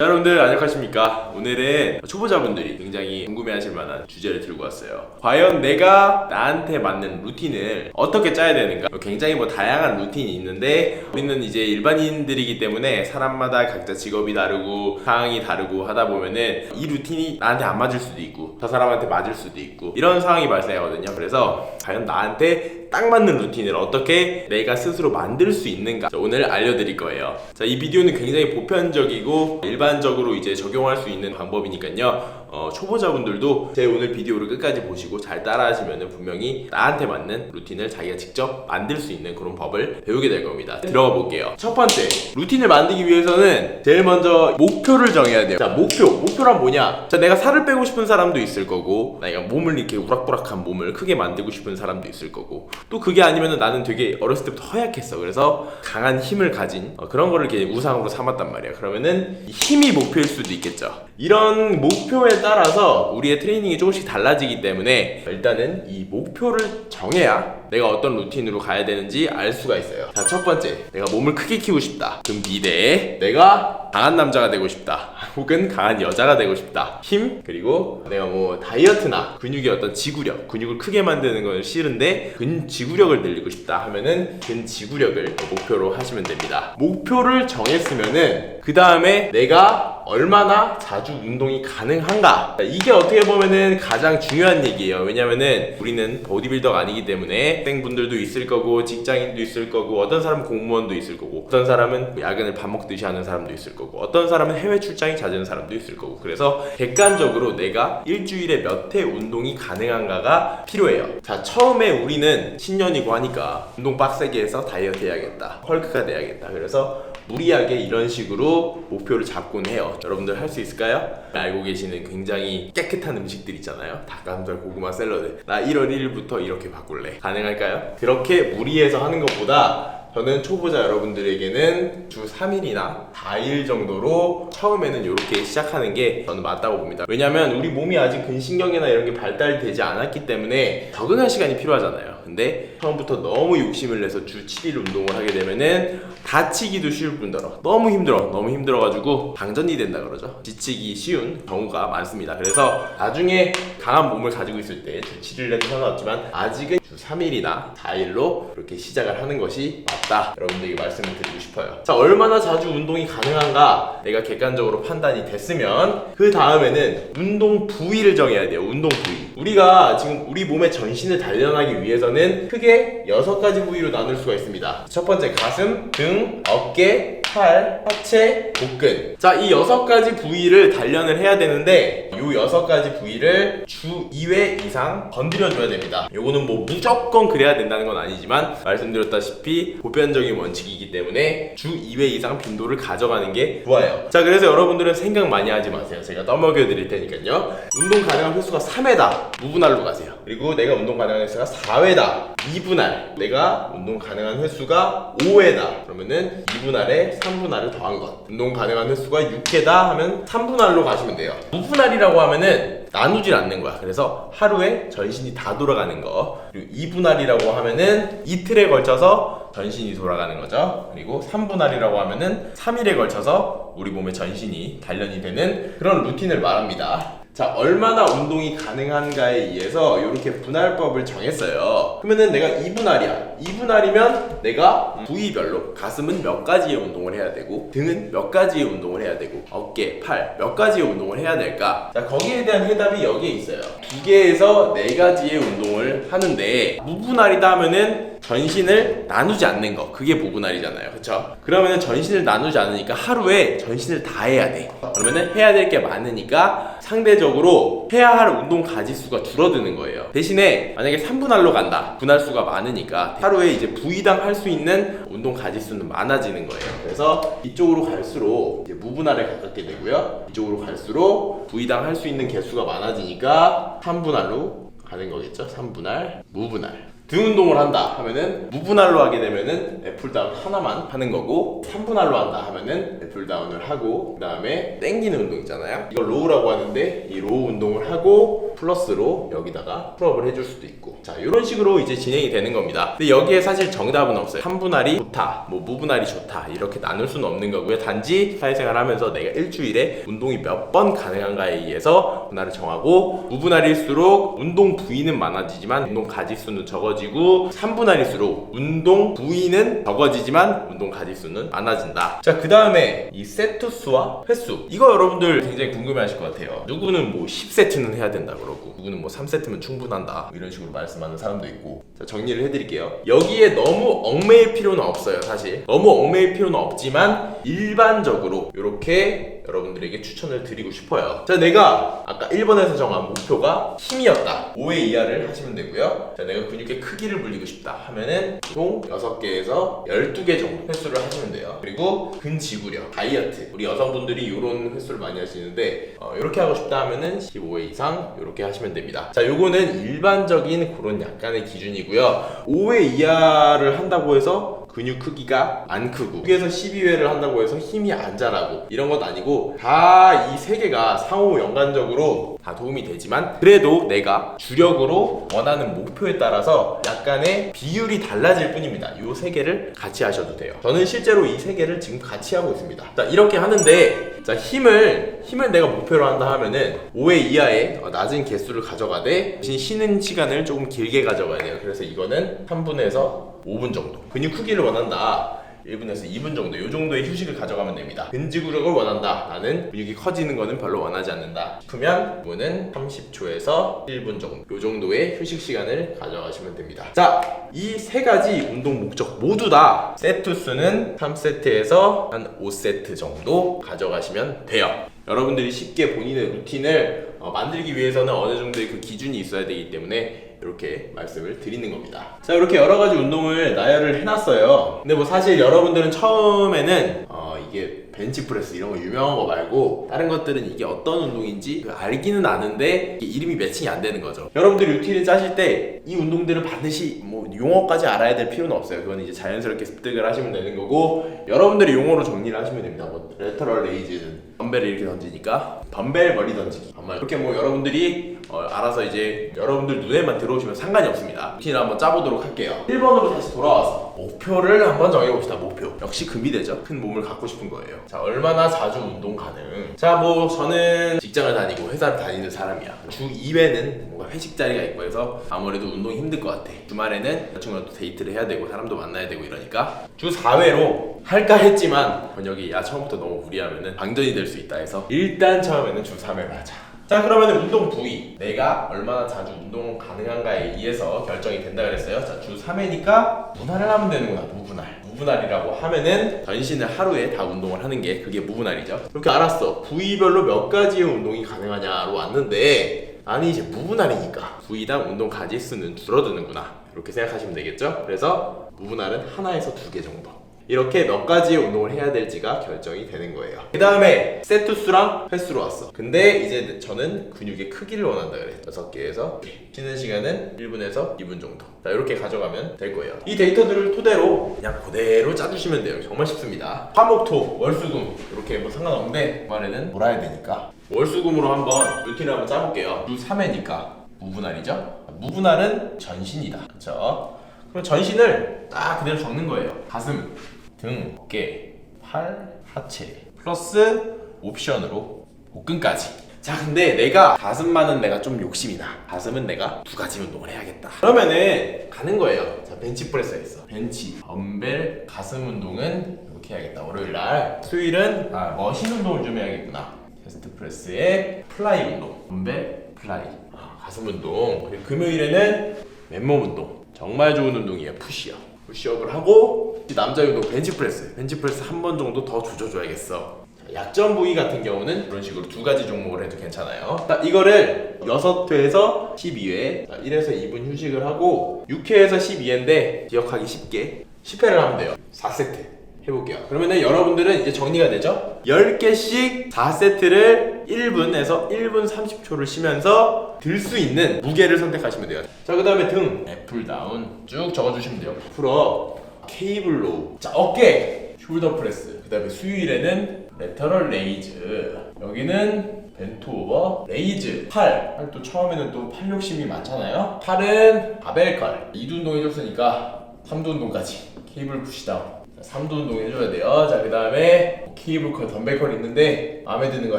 자, 여러분들 안녕하십니까? 오늘은 초보자분들이 굉장히 궁금해하실 만한 주제를 들고 왔어요. 과연 내가 나한테 맞는 루틴을 어떻게 짜야 되는가? 굉장히 뭐 다양한 루틴이 있는데 우리는 이제 일반인들이기 때문에 사람마다 각자 직업이 다르고 상황이 다르고 하다 보면은 이 루틴이 나한테 안 맞을 수도 있고 저 사람한테 맞을 수도 있고 이런 상황이 발생하거든요. 그래서 과연 나한테 딱 맞는 루틴을 어떻게 내가 스스로 만들 수 있는가? 자, 오늘 알려드릴 거예요. 자, 이 비디오는 굉장히 보편적이고 일반 적으로 이제 적용할 수 있는 방법이니까요. 어, 초보자분들도 제 오늘 비디오를 끝까지 보시고 잘 따라하시면 분명히 나한테 맞는 루틴을 자기가 직접 만들 수 있는 그런 법을 배우게 될 겁니다. 들어가 볼게요. 첫 번째, 루틴을 만들기 위해서는 제일 먼저 목표를 정해야 돼요. 자, 목표. 목표란 뭐냐? 자, 내가 살을 빼고 싶은 사람도 있을 거고, 내가 몸을 이렇게 우락부락한 몸을 크게 만들고 싶은 사람도 있을 거고, 또 그게 아니면 나는 되게 어렸을 때부터 허약했어. 그래서 강한 힘을 가진 어, 그런 거를 이렇게 우상으로 삼았단 말이야. 그러면은 이 힘이 목표일 수도 있겠죠. 이런 목표에 따라서 우리의 트레이닝이 조금씩 달라지기 때문에 일단은 이 목표를 정해야 내가 어떤 루틴으로 가야 되는지 알 수가 있어요. 자, 첫 번째. 내가 몸을 크게 키우고 싶다. 그럼 미래에 내가 강한 남자가 되고 싶다. 혹은 강한 여자가 되고 싶다. 힘, 그리고 내가 뭐 다이어트나 근육의 어떤 지구력, 근육을 크게 만드는 건 싫은데 근 지구력을 늘리고 싶다 하면은 근 지구력을 목표로 하시면 됩니다. 목표를 정했으면은 그 다음에 내가 얼마나 자주 운동이 가능한가. 이게 어떻게 보면은 가장 중요한 얘기예요. 왜냐면은 우리는 보디빌더가 아니기 때문에 학생분들도 있을 거고 직장인도 있을 거고 어떤 사람은 공무원도 있을 거고 어떤 사람은 야근을 밥 먹듯이 하는 사람도 있을 거고 어떤 사람은 해외 출장이 잦은 사람도 있을 거고. 그래서 객관적으로 내가 일주일에 몇 회 운동이 가능한가가 필요해요. 자 처음에 우리는 신년이고 하니까 운동 빡세게 해서 다이어트 해야겠다. 헐크가 돼야겠다. 그래서 무리하게 이런 식으로 목표를 잡곤 해요. 여러분들 할 수 있을까요? 알고 계시는 굉장히 깨끗한 음식들 있잖아요. 닭가슴살, 고구마, 샐러드. 나 1월 1일부터 이렇게 바꿀래. 가능할까요? 그렇게 무리해서 하는 것보다 저는 초보자 여러분들에게는 주 3일이나 4일 정도로 처음에는 이렇게 시작하는 게 저는 맞다고 봅니다. 왜냐면 우리 몸이 아직 근신경이나 이런 게 발달되지 않았기 때문에 적응할 시간이 필요하잖아요. 근데 처음부터 너무 욕심을 내서 주 7일 운동을 하게 되면은 다치기도 쉬울 뿐더러 너무 힘들어. 너무 힘들어가지고 방전이 된다 그러죠. 지치기 쉬운 경우가 많습니다. 그래서 나중에 강한 몸을 가지고 있을 때 주 7일 내도 상관없지만 아직은 주 3일이나 4일로 이렇게 시작을 하는 것이 맞다. 여러분들에게 말씀을 드리고 싶어요. 자, 얼마나 자주 운동이 가능한가 내가 객관적으로 판단이 됐으면 그 다음에는 운동 부위를 정해야 돼요. 운동 부위. 우리가 지금 우리 몸의 전신을 단련하기 위해서는 크게 여섯 가지 부위로 나눌 수가 있습니다. 첫 번째 가슴, 등, 어깨, 팔, 하체, 복근. 자, 이 여섯 가지 부위를 단련을 해야 되는데 이 여섯 가지 부위를 주 2회 이상 건드려 줘야 됩니다. 요거는 뭐 무조건 그래야 된다는 건 아니지만 말씀드렸다시피 보편적인 원칙이기 때문에 주 2회 이상 빈도를 가져가는 게 좋아요. 자, 그래서 여러분들은 생각 많이 하지 마세요. 제가 떠먹여 드릴 테니까요. 운동 가능한 횟수가 3회다. 무분할로 가세요. 그리고 내가 운동 가능한 횟수가 4회다. 2분할. 내가 운동 가능한 횟수가 5회다. 그러면은 2분할에 3분할을 더한 것. 운동 가능한 횟수가 6회다 하면 3분할로 가시면 돼요. 무분할이라고 하면은 나누질 않는 거야. 그래서 하루에 전신이 다 돌아가는 거. 그리고 2분할이라고 하면은 이틀에 걸쳐서 전신이 돌아가는 거죠. 그리고 3분할이라고 하면은 3일에 걸쳐서 우리 몸의 전신이 단련이 되는 그런 루틴을 말합니다. 자, 얼마나 운동이 가능한가에 의해서 이렇게 분할법을 정했어요. 그러면은 내가 2분할이야. 2분할이면 내가 부위별로 가슴은 몇 가지의 운동을 해야 되고 등은 몇 가지의 운동을 해야 되고 어깨, 팔 몇 가지의 운동을 해야 될까? 자, 거기에 대한 해답이 여기에 있어요. 두 개에서 네 가지의 운동을 하는데 무분할이다 하면은 전신을 나누지 않는 거 그게 무분할이잖아요 그쵸? 그러면은 전신을 나누지 않으니까 하루에 전신을 다 해야 돼 그러면은 해야 될 게 많으니까 상대적으로 해야 할 운동 가지수가 줄어드는 거예요. 대신에 만약에 3분할로 간다 분할수가 많으니까 하루에 이제 부위당 할 수 있는 운동 가지수는 많아지는 거예요. 그래서 이쪽으로 갈수록 이제 무분할에 가깝게 되고요. 이쪽으로 갈수록 부위당 할 수 있는 개수가 많아지니까 3분할로 가는 거겠죠? 3분할 무분할 등 운동을 한다 하면은 무분할로 하게 되면은 애플다운 하나만 하는 거고 3분할로 한다 하면은 애플다운을 하고 그 다음에 땡기는 운동 있잖아요. 이걸 로우라고 하는데 이 로우 운동을 하고 플러스로 여기다가 풀업을 해줄 수도 있고. 자 이런 식으로 이제 진행이 되는 겁니다. 근데 여기에 사실 정답은 없어요. 한 분할이 좋다 뭐 무분할이 좋다 이렇게 나눌 수는 없는 거고요. 단지 사회생활 하면서 내가 일주일에 운동이 몇 번 가능한가에 의해서 분할을 정하고 무분할일수록 운동 부위는 많아지지만 운동 가지수는 적어지고 3분할일수록 운동 부위는 적어지지만 운동 가지수는 많아진다. 자 그 다음에 이 세트 수와 횟수. 이거 여러분들 굉장히 궁금해 하실 것 같아요. 누구는 뭐 10세트는 해야 된다 그러고 누구는 뭐 3세트면 충분한다. 뭐 이런 식으로 말씀하는 사람도 있고. 자 정리를 해드릴게요. 여기에 너무 얽매일 필요는 없어요 사실. 너무 얽매일 필요는 없지만 일반적으로 이렇게 여러분들에게 추천을 드리고 싶어요. 자 내가 아까 1번에서 정한 목표가 힘이었다. 5회 이하를 하시면 되고요. 자 내가 근육의 크기를 불리고 싶다 하면은 총 6개에서 12개 정도 횟수를 하시면 돼요. 그리고 근지구력 다이어트. 우리 여성분들이 이런 횟수를 많이 하시는데 어, 이렇게 하고 싶다 하면은 15회 이상 이렇게 하시면 됩니다. 자 요거는 일반적인 그런 약간의 기준이고요. 5회 이하를 한다고 해서 근육 크기가 안 크고 6에서 12회를 한다고 해서 힘이 안 자라고 이런 건 아니고 다 이 세 개가 상호 연관적으로 다 도움이 되지만 그래도 내가 주력으로 원하는 목표에 따라서 약간의 비율이 달라질 뿐입니다. 이 세 개를 같이 하셔도 돼요. 저는 실제로 이 세 개를 지금 같이 하고 있습니다. 자 이렇게 하는데 자 힘을 힘을 내가 목표로 한다 하면은 5회 이하의 어, 낮은 개수를 가져가되 대신 쉬는 시간을 조금 길게 가져가야 돼요. 그래서 이거는 3분에서 5분 정도. 근육 크기를 원한다. 1분에서 2분 정도 이 정도의 휴식을 가져가면 됩니다. 근지구력을 원한다. 나는 근육이 커지는 거는 별로 원하지 않는다. 싶으면 이거는 30초에서 1분 정도 이 정도의 휴식 시간을 가져가시면 됩니다. 자 이 세 가지 운동 목적 모두 다 세트 수는 3세트에서 한 5세트 정도 가져가시면 돼요. 여러분들이 쉽게 본인의 루틴을 어, 만들기 위해서는 어느 정도의 그 기준이 있어야 되기 때문에 이렇게 말씀을 드리는 겁니다. 자 이렇게 여러 가지 운동을 나열을 해놨어요. 근데 뭐 사실 여러분들은 처음에는 어, 이게 벤치프레스 이런 거 유명한 거 말고 다른 것들은 이게 어떤 운동인지 그 알기는 아는데 이름이 매칭이 안 되는 거죠. 여러분들이 루틴을 짜실 때 이 운동들을 반드시 뭐 용어까지 알아야 될 필요는 없어요. 그건 이제 자연스럽게 습득을 하시면 되는 거고 여러분들이 용어로 정리를 하시면 됩니다. 뭐 레터럴 레이즈는 덤벨을 이렇게 던지니까 덤벨 머리 던지기 정말 이렇게 뭐 여러분들이 어, 알아서 이제 여러분들 눈에만 들어오시면 상관이 없습니다. 루틴을 한번 짜보도록 할게요. 1번으로 다시 돌아와서 목표를 한번 정해봅시다. 목표. 역시 금이 되죠. 큰 몸을 갖고 싶은 거예요. 자, 얼마나 자주 운동 가능? 자, 뭐 저는 직장을 다니고 회사를 다니는 사람이야. 주 2회는 뭔가 회식 자리가 있고 해서 아무래도 운동이 힘들 것 같아. 주말에는 여자친구랑 또 데이트를 해야 되고 사람도 만나야 되고 이러니까 주 4회로 할까 했지만 번역이 야 처음부터 너무 무리하면은 방전이 될 수 있다 해서 일단 처음에는 주 3회를 하자. 자 그러면 운동 부위. 내가 얼마나 자주 운동 가능한가에 의해서 결정이 된다 그랬어요. 자 주 3회니까 무분할을 하면 되는구나 무분할. 무분할이라고 하면은 전신을 하루에 다 운동을 하는 게 그게 무분할이죠. 그렇게 알았어. 부위별로 몇 가지의 운동이 가능하냐로 왔는데 아니 이제 무분할이니까 부위당 운동 가지수는 줄어드는구나. 이렇게 생각하시면 되겠죠? 그래서 무분할은 하나에서 두 개 정도 이렇게 몇 가지의 운동을 해야 될지가 결정이 되는 거예요. 그 다음에 세트 수랑 횟수로 왔어. 근데 이제 저는 근육의 크기를 원한다 그래. 6개에서 쉬는 시간은 1분에서 2분 정도. 자, 이렇게 가져가면 될 거예요. 이 데이터들을 토대로 그냥 그대로 짜주시면 돼요. 정말 쉽습니다. 화목토, 월수금 이렇게 뭐 상관없는데 주말에는 놀아야 되니까 월수금으로 한번 루틴을 한번 짜볼게요. 주 3회니까 무분할이죠? 무분할은 전신이다. 그렇죠? 그럼 전신을 딱 그대로 적는 거예요. 가슴, 등, 어깨, 팔, 하체 플러스 옵션으로 복근까지. 자, 근데 내가 가슴만은 내가 좀 욕심이 나. 가슴은 내가 두 가지 운동을 해야겠다. 그러면은 가는 거예요. 자, 벤치프레스가 있어. 벤치, 덤벨, 가슴 운동은 이렇게 해야겠다. 월요일 날. 수요일은 아, 머신 운동을 좀 해야겠구나. 체스트 프레스에 플라이 운동, 덤벨, 플라이, 아, 가슴 운동. 그리고 금요일에는 맨몸 운동. 정말 좋은 운동이에요. 푸시업. 푸시업을 하고 남자 운동 벤치프레스. 벤치프레스 한 번 정도 더 조져줘야겠어. 자, 약점 부위 같은 경우는 이런 식으로 두 가지 종목을 해도 괜찮아요. 자, 이거를 6회에서 12회, 자, 1에서 2분 휴식을 하고 6회에서 12회인데 기억하기 쉽게 10회를 하면 돼요. 4세트. 해볼게요. 그러면은 여러분들은 이제 정리가 되죠? 10개씩 4세트를 1분에서 1분 30초를 쉬면서 들 수 있는 무게를 선택하시면 돼요. 자, 그 다음에 등, 애플 다운 쭉 적어주시면 돼요. 풀업, 케이블 로우, 자, 어깨, 숄더 프레스, 그 다음에 수요일에는 레터럴 레이즈, 여기는 벤투오버 레이즈 팔. 팔 또 처음에는 또 팔 욕심이 많잖아요. 팔은 바벨컬. 2두 운동 해줬으니까 3두 운동까지. 케이블 푸시다운. 3두 운동 해줘야 돼요. 자, 그 다음에 케이블컬, 덤벨컬 있는데 마음에 드는 거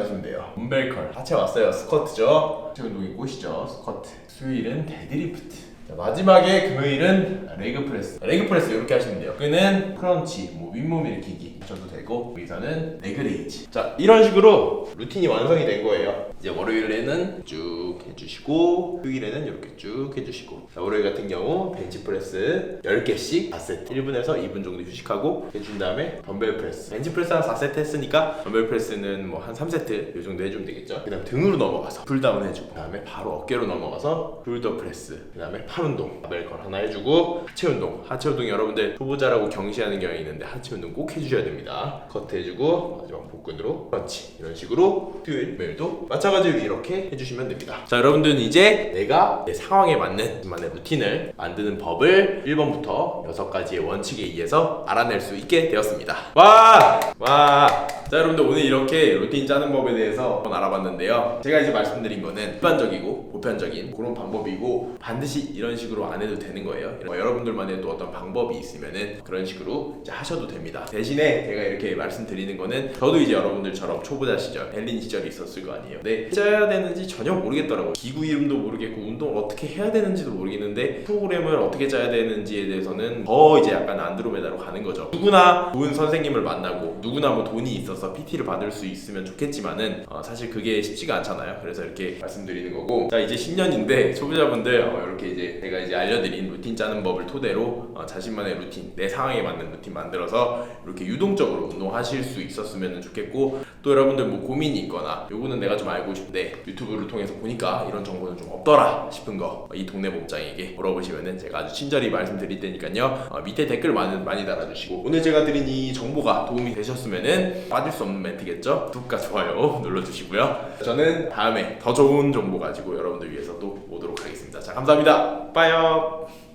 하시면 돼요. 덤벨컬. 하체 왔어요. 스쿼트죠. 하체 운동이 꽃이죠. 스쿼트. 수요일은 데드리프트. 자, 마지막에 금요일은 레그 프레스. 레그 프레스 이렇게 하시면 돼요. 끄는 크런치, 뭐 윗몸 일으키기 하셔도 되고 여기서는 레그 레이즈. 자 이런 식으로 루틴이 완성이 된 거예요. 이제 월요일에는 쭉 해주시고 휴일에는 이렇게 쭉 해주시고 자, 월요일 같은 경우 벤치 프레스 10개씩 4세트 1분에서 2분 정도 휴식하고 해준 다음에 덤벨 프레스 벤치 프레스 한 4세트 했으니까 덤벨 프레스는 뭐 한 3세트 이 정도 해주면 되겠죠. 그 다음 등으로 넘어가서 풀다운 해주고 그 다음에 바로 어깨로 넘어가서 숄더 프레스 그 다음에 팔 운동 바벨컬 하나 해주고 하체 운동 하체 운동 여러분들 초보자라고 경시하는 경향이 있는데 하체 운동 꼭 해주셔야 됩니다 커트 해주고 마지막 복근으로. 펀치 이런 식으로 토요일 매일도 마찬가지로 이렇게 해주시면 됩니다. 자 여러분들은 이제 내가 내 상황에 맞는 만의 루틴을 만드는 법을 1번부터 6가지의 원칙에 의해서 알아낼 수 있게 되었습니다. 와! 와! 자 여러분들 오늘 이렇게 루틴 짜는 법에 대해서 한번 알아봤는데요. 제가 이제 말씀드린 거는 일반적이고 보편적인 그런 방법이고 반드시 이런 식으로 안 해도 되는 거예요. 뭐 여러분들만의 또 어떤 방법이 있으면은 그런 식으로 하셔도 됩니다. 대신에 제가 이렇게 말씀드리는 거는 저도 이제 여러분들처럼 초보자 시절 헬린 시절이 있었을 거 아니에요. 근데 짜야 되는지 전혀 모르겠더라고요. 기구 이름도 모르겠고 운동을 어떻게 해야 되는지도 모르겠는데 프로그램을 어떻게 짜야 되는지에 대해서는 더 이제 약간 안드로메다로 가는 거죠. 누구나 좋은 선생님을 만나고 누구나 뭐 돈이 있어서 PT를 받을 수 있으면 좋겠지만은 어, 사실 그게 쉽지가 않잖아요. 그래서 이렇게 말씀드리는 거고. 자 이제 신년인데 초보자분들 어, 이렇게 이제 제가 이제 알려드린 루틴 짜는 법을 토대로 어, 자신만의 루틴 내 상황에 맞는 루틴 만들어서 이렇게 유동 적으로 운동하실 수 있었으면 좋겠고 또 여러분들 뭐 고민이 있거나 요거는 내가 좀 알고 싶은데 유튜브를 통해서 보니까 이런 정보는 좀 없더라 싶은 거 이 동네 몸짱에게 물어보시면은 제가 아주 친절히 말씀드릴 테니까요. 어, 밑에 댓글 많이, 많이 달아주시고 오늘 제가 드린 이 정보가 도움이 되셨으면은 빠질 수 없는 멘트겠죠? 구독과 좋아요 눌러주시고요. 저는 다음에 더 좋은 정보 가지고 여러분들 위해서 또 오도록 하겠습니다. 자 감사합니다. 빠이요